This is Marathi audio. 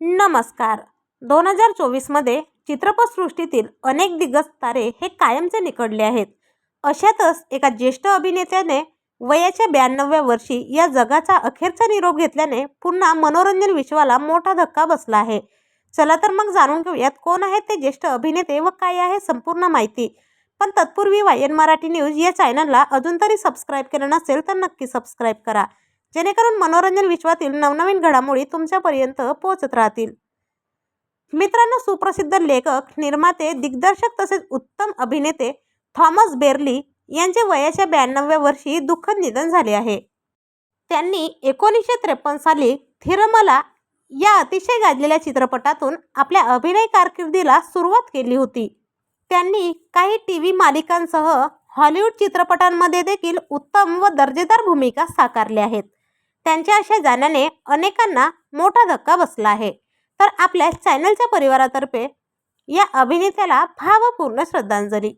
नमस्कार. दोन हजार चोवीसमध्ये चित्रपटसृष्टीतील अनेक दिग्गज तारे हे कायमचे निकडले आहेत. अशातच एका ज्येष्ठ अभिनेत्याने वयाच्या ब्याण्णव्या वर्षी या जगाचा अखेरचा निरोप घेतल्याने पुन्हा मनोरंजन विश्वाला मोठा धक्का बसला आहे. चला तर मग जाणून घेऊयात कोण आहेत ते ज्येष्ठ अभिनेते व काय आहे संपूर्ण माहिती. पण तत्पूर्वी वाय एन मराठी न्यूज या चॅनलला अजून तरी सबस्क्राईब केलं नसेल तर नक्की सबस्क्राईब करा. जेणेकरून मनोरंजन विश्वातील नवनवीन घडामोडी तुमच्यापर्यंत पोहोचत राहतील. मित्रांनो सुप्रसिद्ध लेखक निर्माते दिग्दर्शक तसेच उत्तम अभिनेते थॉमस बेर्ली यांचे वयाच्या ब्याण्णव्या वर्षी दुःखद निधन झाले आहे. त्यांनी एकोणीसशे त्रेपन्न साली थिरमला या अतिशय गाजलेल्या चित्रपटातून आपल्या अभिनय कारकिर्दीला सुरुवात केली होती. त्यांनी काही टी व्ही मालिकांसह हॉलिवूड चित्रपटांमध्ये देखील उत्तम व दर्जेदार भूमिका साकारल्या आहेत. त्यांच्या अशा जाण्याने अनेकांना मोठा धक्का बसला आहे. तर आपल्या चॅनलच्या परिवारातर्फे या अभिनेत्याला भावपूर्ण श्रद्धांजली.